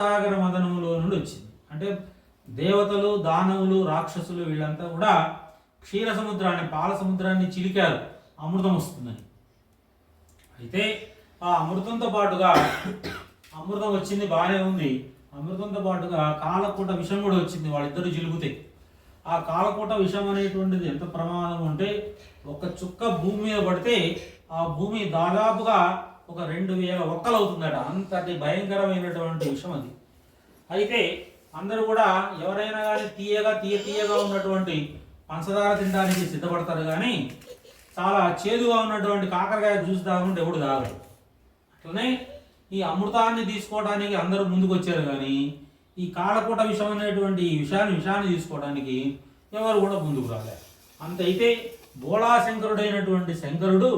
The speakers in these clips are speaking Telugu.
సాగర మదనములో నుండి వచ్చింది. అంటే దేవతలు దానవులు రాక్షసులు వీళ్ళంతా కూడా క్షీర సముద్రాన్ని పాల సముద్రాన్ని చిలికారు. అమృతం వస్తుందని. అయితే ఆ అమృతంతో పాటుగా అమృతం వచ్చింది బాగానే ఉంది. అమృతంతో పాటుగా కాలకూట విషం కూడా వచ్చింది వాళ్ళిద్దరూ చిలుగుతాయి ఆ కాలకూట విషం అనేటువంటిది ఎంత ప్రమాదం అంటే ఒక చుక్క భూమి మీద పడితే ఆ భూమి దాదాపుగా ఒక రెండు వేల ఒక్కలు అవుతుందట అంతటి భయంకరమైనటువంటి విషయం అది. అయితే అందరూ కూడా ఎవరైనా కానీ తీయగా తీయ తీయగా ఉన్నటువంటి పంచదార తినడానికి సిద్ధపడతారు కానీ చాలా చేదుగా ఉన్నటువంటి కాకరకాయ జ్యూస్ తాగుంటే ఎవడు తాగడు. అట్లనే ఈ అమృతాన్ని తీసుకోవడానికి అందరూ ముందుకు వచ్చారు కానీ ఈ కాలకూట విషం అనేటువంటి ఈ విషయాన్ని విషయాన్ని తీసుకోవడానికి ఎవరు కూడా ముందుకు రాలేదు. అంత అయితే బోళాశంకరుడైనటువంటి శంకరుడు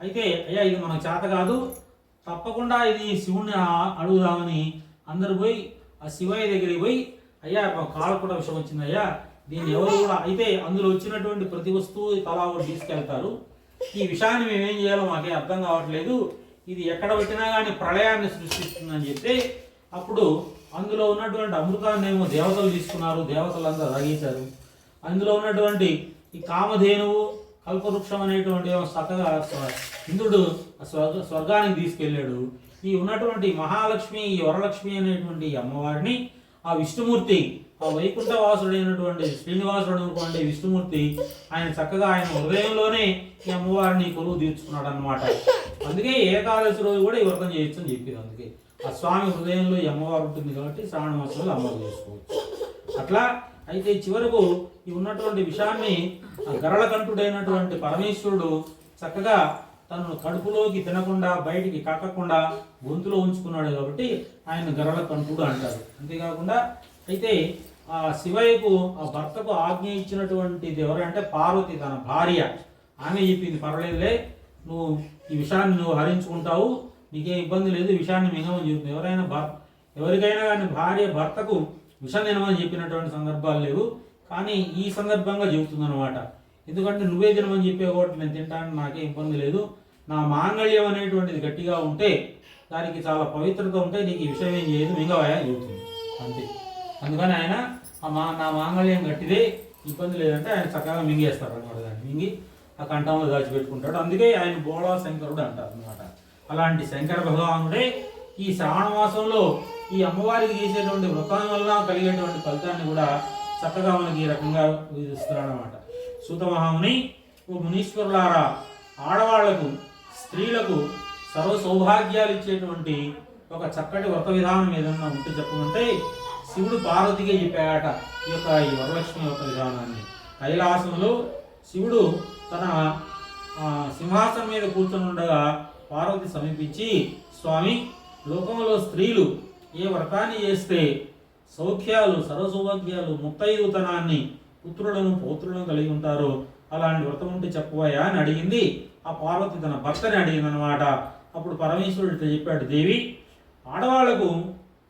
అయితే అయ్యా ఇది మనకు చేత కాదు. తప్పకుండా ఇది శివుణ్ణి అడుగుదామని అందరు పోయి ఆ శివయ్య దగ్గరికి పోయి అయ్యా ఒక కాలకూట విషయం వచ్చింది అయ్యా. దీన్ని ఎవరు కూడా అయితే అందులో వచ్చినటువంటి ప్రతి వస్తువు తలా ఒకటి తీసుకెళ్తారు. ఈ విషయాన్ని మేమేం చేయాలో మాకే అర్థం కావట్లేదు. ఇది ఎక్కడ పెట్టినా కానీ ప్రళయాన్ని సృష్టిస్తుందని చెప్తే అప్పుడు అందులో ఉన్నటువంటి అమృతాన్ని ఏమో దేవతలు తీసుకున్నారు దేవతలు అందరూ అందులో ఉన్నటువంటి ఈ కామధేనువు కల్పవృక్షం అనేటువంటి ఏమో చక్కగా ఇంద్రుడు స్వర్గ స్వర్గానికి తీసుకెళ్ళాడు. ఈ ఉన్నటువంటి మహాలక్ష్మి ఈ వరలక్ష్మి అనేటువంటి అమ్మవారిని ఆ విష్ణుమూర్తి ఆ వైకుంఠవాసుడైనటువంటి శ్రీనివాసుడు అనుకోండి విష్ణుమూర్తి ఆయన చక్కగా ఆయన హృదయంలోనే ఈ అమ్మవారిని కొలువు తీర్చుకున్నాడు అనమాట అందుకే ఏకాదశి రోజు కూడా ఈ వ్రతం చేయొచ్చు అని చెప్పింది అందుకే. ఆ స్వామి హృదయంలో ఈ అమ్మవారు ఉంటుంది కాబట్టి శ్రావణ మాసంలో అమ్మవారు చేసుకోవచ్చు. అట్లా అయితే చివరకు ఈ ఉన్నటువంటి విషయాన్ని ఆ గరళకంఠుడైనటువంటి పరమేశ్వరుడు చక్కగా తనను కడుపులోకి తినకుండా బయటికి కక్కకుండా గొంతులో ఉంచుకున్నాడు కాబట్టి ఆయన గరళకంఠుడు అంటారు. అంతేకాకుండా అయితే ఆ శివయ్యకు ఆ భర్తకు ఆజ్ఞ ఇచ్చినటువంటిది ఎవరంటే పార్వతి తన భార్య. ఆమె చెప్పింది పర్వాలేదులే నువ్వు ఈ విషయాన్ని నువ్వు హరించుకుంటావు నీకేం ఇబ్బంది లేదు విషయాన్ని మింగమని చెప్తుంది. ఎవరైనా భర్ ఎవరికైనా కానీ భార్య భర్తకు విషం చెప్పినటువంటి సందర్భాలు లేవు. కానీ ఈ సందర్భంగా చెబుతుందన్నమాట. ఎందుకంటే నువ్వే తినమని చెప్పే ఒకటి నేను తింటాను నాకే ఇబ్బంది లేదు. నా మాంగళ్యం అనేటువంటిది గట్టిగా ఉంటే దానికి చాలా పవిత్రత ఉంటే నీకు ఈ విషయం ఏం చేయదు. మింగవాయా చెబుతుంది. అంతే. అందుకని ఆయన మా నా మాంగళ్యం గట్టిదే ఇబ్బంది లేదంటే ఆయన చక్కగా మింగేస్తారు అనమాట దాన్ని. మింగి ఆ కంఠంలో దాచిపెట్టుకుంటాడు. అందుకే ఆయన బోళా శంకరుడు అంటారు అనమాట అలాంటి శంకర భగవానుడే ఈ శ్రావణ మాసంలో ఈ అమ్మవారికి చేసేటువంటి వ్రతం వల్ల కలిగేటువంటి ఫలితాన్ని కూడా చక్కగా మనకి ఈ రకంగా విధిస్తున్నాడనమాట సూత మహాముని ఓ మునీశ్వరులారా ఆడవాళ్ళకు స్త్రీలకు సర్వ సౌభాగ్యాలు ఇచ్చేటువంటి ఒక చక్కటి వ్రత విధానం ఏదన్నా ఉంటే చెప్పమంటే శివుడు పార్వతిగా చెప్పాడట ఈ యొక్క ఈ వరలక్ష్మి యొక్క విధానాన్ని. కైలాసంలో శివుడు తన సింహాసనం మీద కూర్చొని ఉండగా పార్వతి సమీపించి స్వామి లోకంలో స్త్రీలు ఏ వ్రతాన్ని చేస్తే సౌఖ్యాలు సరసౌభాగ్యాలు ముత్తైదుతనాన్ని పుత్రులను పౌత్రులను కలిగి ఉంటారో అలాంటి వ్రతం ఉంటే చెప్పవయా అని అడిగింది. ఆ పార్వతి తన భర్తని అడిగింది అనమాట అప్పుడు పరమేశ్వరుడు చెప్పాడు దేవి ఆడవాళ్ళకు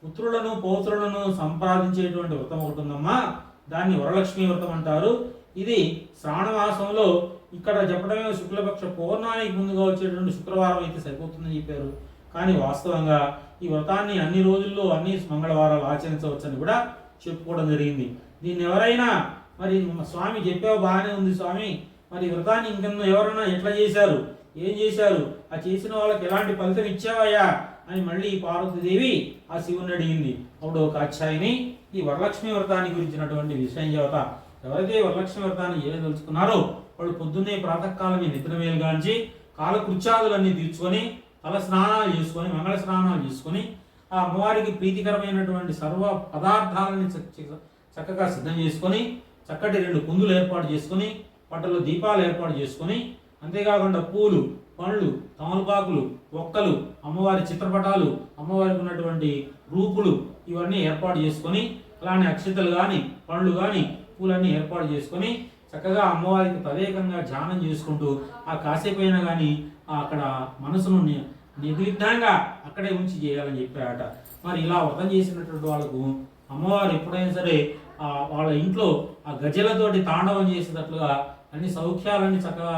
పుత్రులను పౌత్రులను సంపాదించేటువంటి వ్రతం ఒకటి ఉందమ్మా. దాన్ని వరలక్ష్మి వ్రతం అంటారు. ఇది శ్రావణ మాసంలో ఇక్కడ చెప్పడమే శుక్లపక్ష పౌర్ణానికి ముందుగా వచ్చేటువంటి శుక్రవారం అయితే సరిపోతుందని చెప్పారు. కానీ వాస్తవంగా ఈ వ్రతాన్ని అన్ని రోజుల్లో అన్ని మంగళవారాలు ఆచరించవచ్చని కూడా చెప్పుకోవడం జరిగింది. దీన్ని ఎవరైనా మరి స్వామి చెప్పావు బాగానే ఉంది స్వామి. మరి ఈ వ్రతాన్ని ఇంకెన్నో ఎవరైనా ఎట్లా చేశారు? ఏం చేశారు? ఆ చేసిన వాళ్ళకి ఎలాంటి ఫలితం ఇచ్చావయ్యా? అని మళ్ళీ ఈ పార్వతీదేవి ఆ శివుని అడిగింది. అప్పుడు ఒక అధ్యాయుని ఈ వరలక్ష్మి వ్రతాన్ని గురించినటువంటి విషయం చేత ఎవరైతే వరలక్ష్మి వ్రతాన్ని చేయదలుచుకున్నారో వాళ్ళు పొద్దున్నే ప్రాతకాలం నిద్ర మేలుగాంచి కాలకృత్యాదులన్నీ తీర్చుకొని తల స్నానాలు చేసుకొని మంగళ స్నానాలు చేసుకొని ఆ అమ్మవారికి ప్రీతికరమైనటువంటి సర్వ పదార్థాలని చక్క- చక్కగా సిద్ధం చేసుకొని చక్కటి రెండు కుందులు ఏర్పాటు చేసుకొని పట్టలో దీపాలు ఏర్పాటు చేసుకొని అంతేకాకుండా పూలు పండ్లు తమలపాకులు ఒక్కలు అమ్మవారి చిత్రపటాలు అమ్మవారికి ఉన్నటువంటి రూపులు ఇవన్నీ ఏర్పాటు చేసుకొని అలానే అక్షతలు కానీ పండ్లు కానీ పూలన్నీ ఏర్పాటు చేసుకొని చక్కగా అమ్మవారికి తదేకంగా ధ్యానం చేసుకుంటూ ఆ కాసేపైనా కానీ అక్కడ మనసును ని- నిర్విఘ్నంగా అక్కడే ఉంచి చేయాలని చెప్పారట. మరి ఇలా వ్రతం చేసినటువంటి వాళ్ళకు అమ్మవారు ఎప్పుడైనా సరే వాళ్ళ ఇంట్లో ఆ గజలతోటి తాండవం చేసేటట్లుగా అన్ని సౌఖ్యాలన్నీ చక్కగా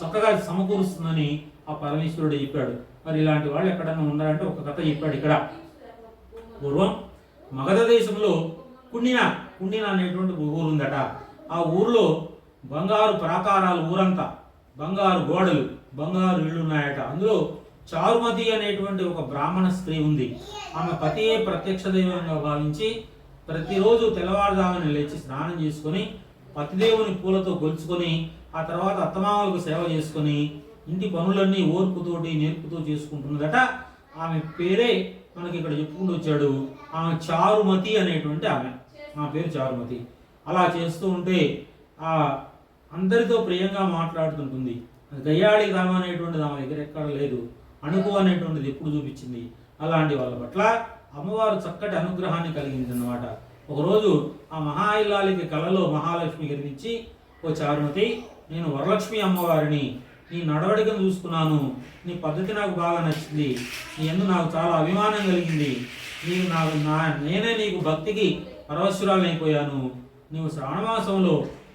చక్కగా సమకూరుస్తుందని ఆ పరమేశ్వరుడు చెప్పాడు. మరి ఇలాంటి వాళ్ళు ఎక్కడన్నా ఉన్నారంటే ఒక కథ చెప్పాడు ఇక్కడ. పూర్వం మగధ దేశంలో కుండిన కుండిన అనేటువంటి ఊరుందట ఆ ఊర్లో బంగారు ప్రాకారాలు ఊరంతా. బంగారు గోడలు బంగారు ఇళ్ళు ఉన్నాయట. అందులో చారుమతి అనేటువంటి ఒక బ్రాహ్మణ స్త్రీ ఉంది. ఆమె పతియే ప్రత్యక్ష దైవంగా భావించి ప్రతిరోజు తెల్లవారుజామున లేచి స్నానం చేసుకొని పతిదేవుని పూలతో గొలుచుకొని ఆ తర్వాత అత్తమామలకు సేవ చేసుకొని ఇంటి పనులన్నీ ఓర్పుతోటి నేర్పుతో చేసుకుంటున్నదట. ఆమె పేరే మనకి ఇక్కడ చెప్పుకుంటూ వచ్చాడు. ఆమె చారుమతి అనేటువంటి ఆమె. ఆ పేరు చారుమతి. అలా చేస్తూ ఉంటే ఆ అందరితో ప్రియంగా మాట్లాడుతుంటుంది. గయ్యాళి రామ అనేటువంటిది ఆమె దగ్గర ఎక్కడ లేదు. అణుకు అనేటువంటిది ఎప్పుడు చూపించింది? అలాంటి వాళ్ళ పట్ల అమ్మవారు చక్కటి అనుగ్రహాన్ని కలిగింది అనమాట ఒకరోజు ఆ మహా ఇల్లాలికి కలలో మహాలక్ష్మి కనిపించి ఓ చారుమతి నేను వరలక్ష్మి అమ్మవారిని నీ నడవడికను చూసుకున్నాను. నీ పద్ధతి నాకు బాగా నచ్చింది. నీ ఎందు నాకు చాలా అభిమానం కలిగింది. నీవు నాకు నా నేనే నీకు భక్తికి పరవశురాలైపోయాను నీవు శ్రావణమాసంలో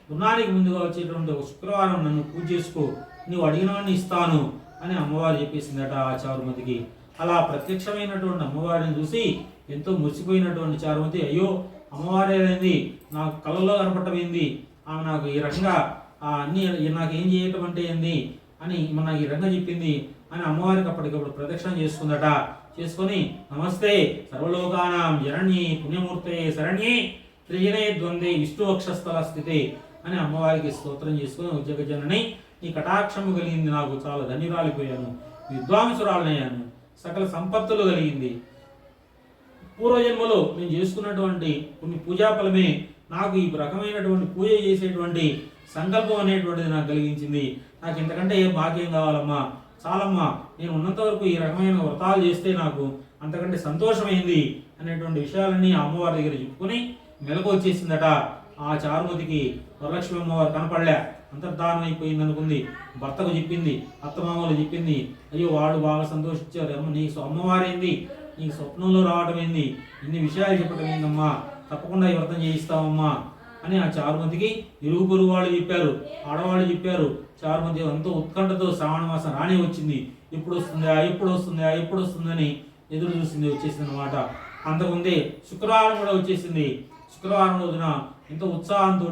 రుణానికి ముందుగా వచ్చేటువంటి ఒక శుక్రవారం నన్ను పూజ చేసుకో. నువ్వు అడిగినవాడిని ఇస్తాను అని అమ్మవారు చెప్పేసిందట ఆ చారుమతికి అలా ప్రత్యక్షమైనటువంటి అమ్మవారిని చూసి ఎంతో మురిసిపోయినటువంటి చారుమతి అయ్యో అమ్మవారేది నాకు కళ్ళలో కనపడమైంది ఆమె నాకు ఈ రకంగా ఆ అన్ని నాకు ఏం చేయటం అంటే ఏంది? అని మన ఈ రంగం చెప్పింది అని అమ్మవారికి అప్పటికప్పుడు ప్రదక్షిణ చేసుకుందట. చేసుకొని నమస్తే సర్వలోకానాం జరణ్యి పుణ్యమూర్తే శరణ్యే త్రిజనే ద్వందే ఇష్టోక్షస్థల స్థితి అని అమ్మవారికి స్తోత్రం చేసుకుని ఉద్యోగజనని ఈ కటాక్షము కలిగింది నాకు చాలా ధన్యురాలిపోయాను విద్వాంసురాలనయ్యాను సకల సంపత్తులు కలిగింది. పూర్వజన్మలో నేను చేసుకున్నటువంటి కొన్ని పూజాఫలమే నాకు ఈ రకమైనటువంటి పూజ చేసేటువంటి సంకల్పం అనేటువంటిది నాకు కలిగించింది. నాకు ఇంతకంటే ఏం భాగ్యం కావాలమ్మా చాలమ్మా నేను ఉన్నంత వరకు ఈ రకమైన వ్రతాలు చేస్తే నాకు అంతకంటే సంతోషమైంది అనేటువంటి విషయాలన్నీ ఆ అమ్మవారి దగ్గర చెప్పుకొని మెలకు వచ్చేసిందట ఆ చారుమతికి వరలక్ష్మి అమ్మవారు కనపడలే. అంతర్ధానం అయిపోయింది అనుకుంది భర్తకు చెప్పింది అత్తమామలు చెప్పింది అయ్యో వాడు బాగా సంతోషించారు. అమ్మ నీ అమ్మవారేంది నీకు స్వప్నంలో రావటం ఏంది ఇన్ని విషయాలు చెప్పటం ఏందమ్మా తప్పకుండా ఈ వ్రతం చేయిస్తామమ్మా అని ఆ చారుమతికి ఇరుగు పొరుగు వాళ్ళు చెప్పారు. ఆడవాళ్ళు చెప్పారు. చారుమతి ఎంతో ఉత్కంఠతో శ్రావణ మాసం రానే వచ్చింది. ఎప్పుడు వస్తుందా ఎప్పుడు వస్తుందా ఎప్పుడు వస్తుందని ఎదురు చూసింది వచ్చేసింది అనమాట అంతకుముందే శుక్రవారం కూడా వచ్చేసింది. శుక్రవారం రోజున ఎంతో ఉత్సాహంతో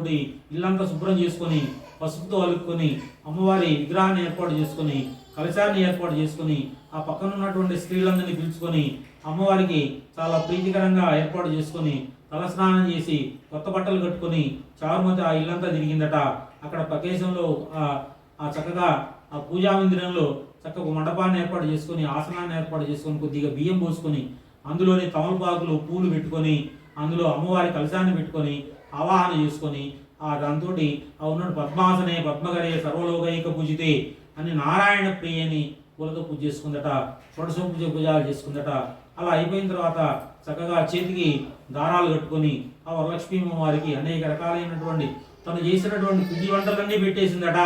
ఇల్లంతా శుభ్రం చేసుకొని పసుపుతో అలుక్కొని అమ్మవారి విగ్రహాన్ని ఏర్పాటు చేసుకొని కలశాన్ని ఏర్పాటు చేసుకొని ఆ పక్కన ఉన్నటువంటి స్త్రీలందరినీ పిలుచుకొని అమ్మవారికి చాలా ప్రీతికరంగా ఏర్పాటు చేసుకొని తలస్నానం చేసి కొత్త బట్టలు కట్టుకొని చారుమతి ఆ ఇల్లంతా తిరిగిందట. అక్కడ ప్రదేశంలో ఆ చక్కగా ఆ పూజా మందిరంలో చక్కగా మండపాన్ని ఏర్పాటు చేసుకొని ఆసనాన్ని ఏర్పాటు చేసుకొని కొద్దిగా బియ్యం పోసుకొని అందులోని తమలపాకులు పూలు పెట్టుకొని అందులో అమ్మవారి కలశాన్ని పెట్టుకొని ఆవాహన చేసుకొని ఆ దాంతో ఆ ఉన్నాడు పద్మాసనే పద్మగరే సర్వలోకైక పూజితే అని నారాయణ ప్రియని పూలతో పూజ చేసుకుందట షోడశం పూజ పూజలు చేసుకుందట. అలా అయిపోయిన తర్వాత చక్కగా చేతికి దారాలు కట్టుకొని ఆ వరలక్ష్మీ వారికి అనేక రకాలైనటువంటి తను చేసినటువంటి పిండి వంటలన్నీ పెట్టేసిందట.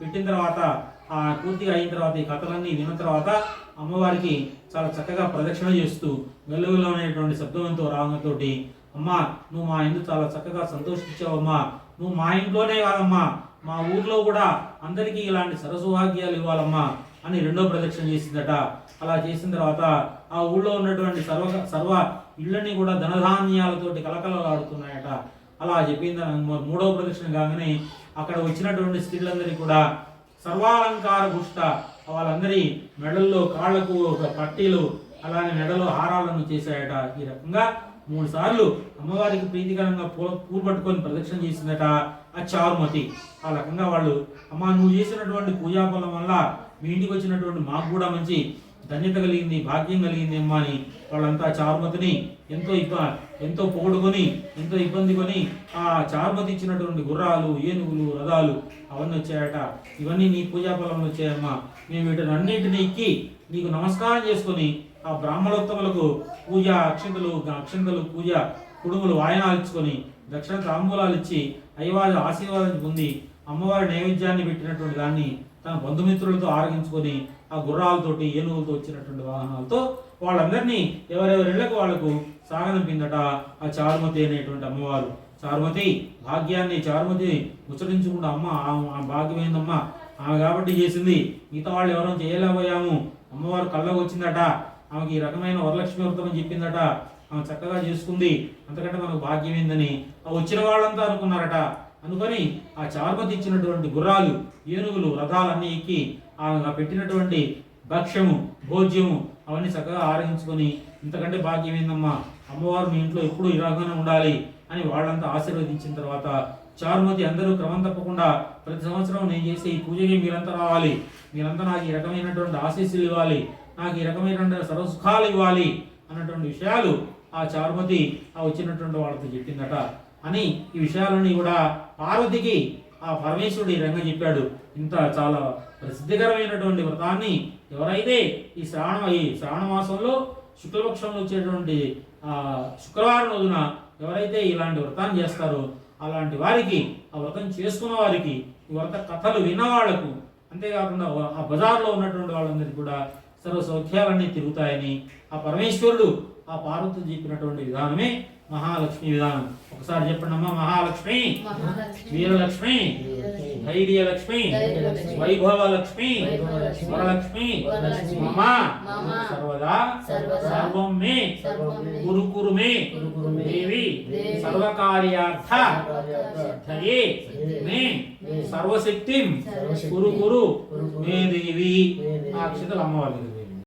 పెట్టిన తర్వాత ఆ పూర్తిగా అయిన తర్వాత ఈ కథలన్నీ విన్న తర్వాత అమ్మవారికి చాలా చక్కగా ప్రదక్షిణ చేస్తూ వెలుగులో అనేటువంటి శబ్దంతో రాగంతోటి అమ్మా నువ్వు మా ఇంట్లో చాలా చక్కగా సంతోషించావమ్మా. నువ్వు మా ఇంట్లోనే కాదమ్మా. మా ఊర్లో కూడా అందరికీ ఇలాంటి సరసుభాగ్యాలు ఇవ్వాలమ్మా అని రెండో ప్రదక్షిణ చేసిందట. అలా చేసిన తర్వాత ఆ ఊళ్ళో ఉన్నటువంటి సర్వ సర్వ ఇళ్ళని కూడా ధనధాన్యాలతోటి కలకలలాడుతున్నాయట. అలా చెప్పింది మూడవ ప్రదక్షిణ కాగానే అక్కడ వచ్చినటువంటి స్త్రీలందరికీ కూడా సర్వాలంకార పుష్ట వాళ్ళందరి మెడల్లో కాళ్ళకు ఒక పట్టీలు అలానే మెడలో హారాలను చేశాయట. ఈ రకంగా మూడు సార్లు అమ్మవారికి ప్రీతికరంగా పూ పూలు పట్టుకొని ప్రదక్షిణ చేసిందట ఆ చారుమతి. ఆ రకంగా వాళ్ళు అమ్మ నువ్వు చేసినటువంటి పూజా పొలం వల్ల మీ ఇంటికి వచ్చినటువంటి మాకు కూడా మంచి ధన్యత కలిగింది భాగ్యం కలిగింది అమ్మ అని వాళ్ళంతా చారుమతిని ఎంతో ఇబ్బ ఎంతో పొగుడుకొని ఎంతో ఇబ్బంది కొని ఆ చార్మతి ఇచ్చినటువంటి గుర్రాలు ఏనుగులు రథాలు అవన్నీ వచ్చాయట. ఇవన్నీ నీ పూజా ఫలంలో వచ్చాయమ్మా. మేము వీటిని అన్నింటినీ ఎక్కి నీకు నమస్కారం చేసుకొని ఆ బ్రాహ్మణోత్తములకు పూజ అక్షంతలు అక్షంతలు పూజ కుడుములు వాయనాలు ఇచ్చుకొని దక్షిణ తాంబూలాలు ఇచ్చి అయ్యవారి ఆశీర్వాదం పొంది అమ్మవారి నైవేద్యాన్ని పెట్టినటువంటి దాన్ని తన బంధుమిత్రులతో ఆరగించుకొని ఆ గుర్రాలతోటి ఏనుగులతో వచ్చినటువంటి వాహనాలతో వాళ్ళందరినీ ఎవరెవరి ఇళ్ళకు వాళ్ళకు సాగనంపిందట ఆ చారుమతి అనేటువంటి అమ్మవారు. చారుమతి భాగ్యాన్ని చారుమతి ముచ్చరించుకుంటూ అమ్మ ఆ భాగ్యమైందమ్మ ఆమె కాబట్టి చేసింది. మిగతా వాళ్ళు ఎవరో చేయలేకపోయాము. అమ్మవారు కళ్ళకు వచ్చిందట. ఆమెకి ఈ రకమైన వరలక్ష్మి వ్రతం చెప్పిందట. ఆమె చక్కగా చేసుకుంది. అంతకంటే మనకు భాగ్యమైందని ఆ వచ్చిన వాళ్ళంతా అనుకున్నారట. అనుకొని ఆ చారుమతి ఇచ్చినటువంటి గుర్రాలు ఏనుగులు రథాలన్నీ ఎక్కి ఆమె పెట్టినటువంటి భక్ష్యము భోజ్యము అవన్నీ చక్కగా ఆరగించుకొని ఇంతకంటే భాగ్యం ఏందమ్మా అమ్మవారు మీ ఇంట్లో ఎప్పుడు ఇలాగానే ఉండాలి అని వాళ్ళంతా ఆశీర్వదించిన తర్వాత చారుమతి అందరూ క్రమం తప్పకుండా ప్రతి సంవత్సరం నేను చేసే ఈ పూజకి మీరంతా రావాలి. మీరంతా నాకు ఈ రకమైనటువంటి ఆశీస్సులు ఇవ్వాలి. నాకు ఈ రకమైనటువంటి సర్వసుఖాలు ఇవ్వాలి అన్నటువంటి విషయాలు ఆ చారుమతి ఆ వచ్చినటువంటి వాళ్ళతో చెప్పిందట. అని ఈ విషయాలన్నీ కూడా పార్వతికి ఆ పరమేశ్వరుడు ఈ రంగం చెప్పాడు. ఇంత చాలా ప్రసిద్ధికరమైనటువంటి వ్రతాన్ని ఎవరైతే ఈ శ్రావణ ఈ శ్రావణ మాసంలో శుక్లపక్షంలో వచ్చేటువంటి ఆ శుక్రవారం రోజున ఎవరైతే ఇలాంటి వ్రతాన్ని చేస్తారో అలాంటి వారికి ఆ వ్రతం చేసుకున్న వారికి ఈ వ్రత కథలు విన్న వాళ్ళకు అంతేకాకుండా ఆ బజార్లో ఉన్నటువంటి వాళ్ళందరికీ కూడా సర్వ సౌఖ్యాలన్నీ తిరుగుతాయని ఆ పరమేశ్వరుడు ఆ పార్వతి చెప్పినటువంటి విధానమే మహాలక్ష్మి విధానం. ఒకసారి చెప్పండి అమ్మా మహాలక్ష్మి. వీరలక్ష్మి. ధైర్యలక్ష్మి వైభవలక్ష్మి. వరలక్ష్మి మమ సర్వదా సర్వం మే సర్వం మే దేవి సర్వకార్యార్థ సిద్ధయే మే సర్వశక్తిం కురు కురు మే దేవి. ఆ అక్షతలు అమ్మవారి